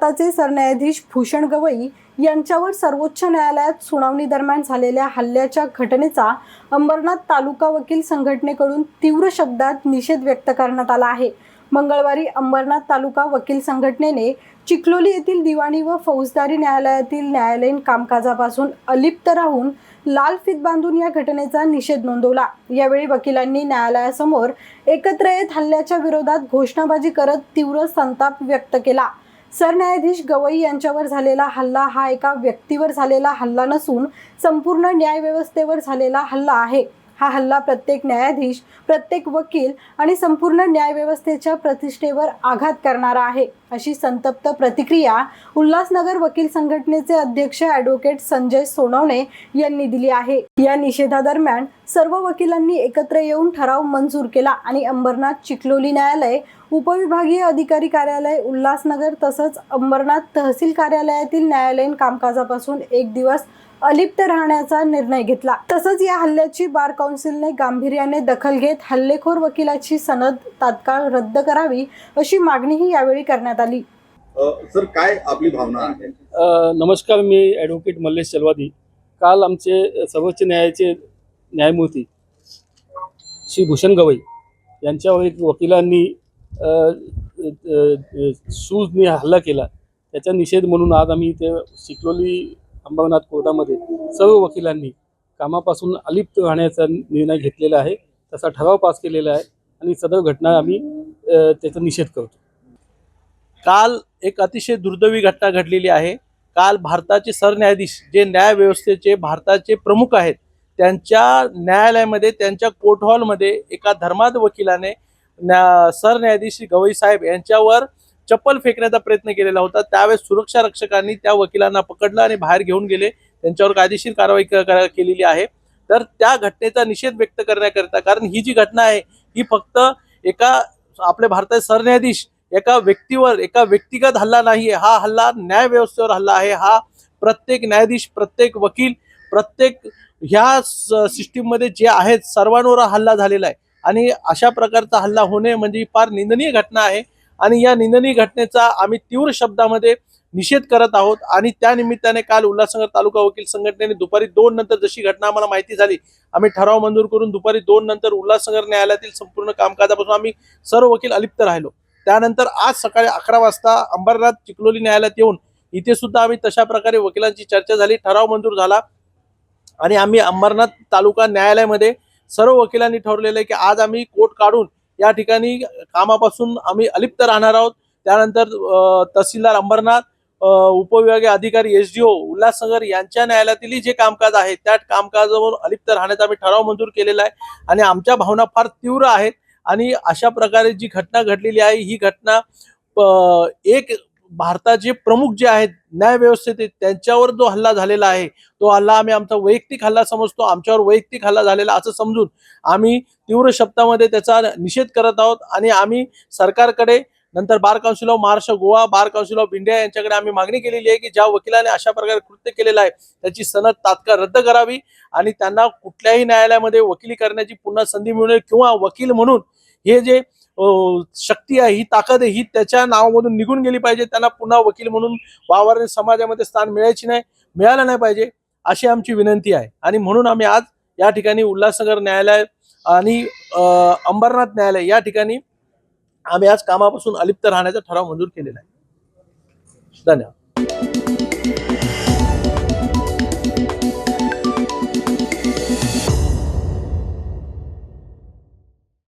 भारताचे सरन्यायाधीश भूषण गवई यांच्यावर सर्वोच्च न्यायालयात सुनावणी दरम्यान झालेल्या हल्ल्याच्या घटनेचा अंबरनाथ तालुका वकील संघटनेकडून तीव्र शब्दात निषेध व्यक्त करण्यात आला आहे. मंगळवारी अंबरनाथ तालुका वकील संघटनेने चिखलोली येथील दिवाणी व फौजदारी न्यायालयातील न्यायालयीन कामकाजापासून अलिप्त राहून लाल फित बांधून या घटनेचा निषेध नोंदवला. यावेळी वकिलांनी न्यायालयासमोर एकत्र येत हल्ल्याच्या विरोधात घोषणाबाजी करत तीव्र संताप व्यक्त केला. सरन्यायाधीश गवई यांच्यावर झालेला हल्ला हा एका व्यक्तीवर झालेला हल्ला नसून संपूर्ण न्यायव्यवस्थेवर झालेला हल्ला आहे. हा हल्ला प्रत्येक न्यायाधीश प्रत्येक वकील आणि संपूर्ण न्यायव्यवस्थेच्या प्रतिष्ठेवर आघात करणारा आहे. अशी संतप्त प्रतिक्रिया उल्हासनगर वकील संघटनेचे अध्यक्ष ॲडव्होकेट संजय सोनवणे यांनी दिली आहे. या निषेधादरम्यान सर्व वकिलांनी एकत्र येऊन ठराव मंजूर केला आणि अंबरनाथ चिखलोली न्यायालय उपविभागीय अधिकारी कार्यालय उल्हासनगर तसंच अंबरनाथ तहसील कार्यालयातील न्यायालयीन कामकाजापासून एक दिवस अलिप्त राहण्याचा निर्णय घेतला. तसंच या हल्ल्याची बार काउन्सिलने गांभीर्याने दखल घेत हल्लेखोर वकिलाची सनद तात्काळ रद्द करावी अशी मागणीही यावेळी करण्यात आली. अ, सर काय आपली भावना आहे? नमस्कार मी ॲडव्होकेट मल्लेश चलवादी काल आमचे सर्वोच्च न्यायालयाचे न्यायमूर्ती श्री भूषण गवई यांच्यावर एक वकिलांनी शूजने हल्ला केला. त्याचा निषेध म्हणून आज आम्ही इथे चिखलोली अंबरनाथ कोर्टामध्ये सर्व वकिलांनी कामापासून अलिप्त राहण्याचा निर्णय घेतलेला आहे. तसा ठराव पास केलेला आहे आणि सदर घटना आम्ही त्याचा निषेध करतो. काल एक अतिशय दुर्दैवी घटना घडलेली आहे. काल भारताचे सरन्यायाधीश जे न्यायव्यवस्थेचे भारताचे प्रमुख आहेत त्यांच्या न्यायालयामध्ये त्यांच्या कोर्ट हॉलमध्ये एका धर्माद वकिलाने न्या सरन्यायाधीश गवई साहेब यांच्यावर चप्पल फेकण्याचा प्रयत्न केलेला होता. त्यावेळेस सुरक्षा रक्षकांनी त्या वकिलांना पकडलं आणि बाहेर घेऊन गेले. त्यांच्यावर कायदेशीर कारवाई क- केलेली आहे. तर त्या घटनेचा निषेध व्यक्त करण्याकरिता कारण ही जी घटना आहे ही फक्त एका आपल्या भारताचे सरन्यायाधीश एका व्यक्तीवर एका व्यक्तिगत हल्ला नाहीये. हा हल्ला न्याय व्यवस्थेवर हल्ला आहे. हा प्रत्येक न्यायाधीश प्रत्येक वकील प्रत्येक ह्या सिस्टीममध्ये जे आहेत सर्वांवर हल्ला झालेला आहे. आणि अशा प्रकारचा हल्ला होणे म्हणजे फार निंदनीय घटना आहे. आणि या निंदनीय घटनेचा आम्ही तीव्र शब्दामध्ये निषेध करत आहोत. आणि त्या निमित्ताने काल उल्हासनगर तालुका वकील संघटनेने दुपारी दोन नंतर जशी घटना आम्हाला माहिती झाली आम्ही ठराव मंजूर करून दुपारी दोन नंतर उल्हासनगर न्यायालयातील संपूर्ण कामकाजापासून आम्ही सर्व वकील अलिप्त राहिलो. त्यानंतर आज सकाळी अकरा वाजता अंबरनाथ चिखलोली न्यायालयात येऊन इथे सुद्धा आम्ही तशा प्रकारे वकिलांची चर्चा झाली ठराव मंजूर झाला. आणि आम्ही अंबरनाथ तालुका न्यायालयामध्ये सर्व वकिलांनी ठरवलेलं आहे की आज आम्ही कोर्ट काढून या ठिकाणी कामापासून आम्ही अलिप्त राहणार आहोत. त्यानंतर तहसीलदार अंबरनाथ उपविभागीय अधिकारी एस डी ओ उल्हासनगर यांच्या न्यायालयातील जे कामकाज आहे त्या कामकाजावर अलिप्त राहण्याचा आम्ही ठराव मंजूर केलेला आहे. आणि आमच्या भावना फार तीव्र आहेत. आणि अशा प्रकारे जी घटना घडलेली आहे ही घटना प- एक भारताचे प्रमुख जे आहेत न्यायव्यवस्थेत त्यांच्यावर जो हल्ला झालेला आहे तो हल्ला आम्ही आमचा वैयक्तिक हल्ला समजतो आमच्यावर वैयक्तिक हल्ला झालेला असं समजून आम्ही तीव्र शब्दामध्ये त्याचा निषेध करत आहोत आणि आम्ही सरकारकडे नंतर bar council of Maharashtra Goa bar council of India यांच्याकडे आम्ही मागणी केलेली आहे की ज्या वकिलाने अशा प्रकारे कृत्य केलेलं आहे त्याची सनद तात्काळ रद्द करावी आणि त्यांना कुठल्याही न्यायालयामध्ये वकिली करण्याची पुन्हा संधी मिळू किंवा वकील म्हणून हे जे शक्ती आहे ही ताकद आहे ही त्याच्या नावामधून निघून गेली पाहिजे त्यांना पुन्हा वकील म्हणून वावरणे समाजामध्ये स्थान मिळायची नाही मिळालं नाही पाहिजे अशी आमची विनंती आहे. आणि म्हणून आम्ही आज या ठिकाणी उल्हासनगर न्यायालय आणि अंबरनाथ न्यायालय या ठिकाणी आम्ही आज कामापासून अलिप्त राहण्याचा ठराव मंजूर केलेला आहे. धन्यवाद.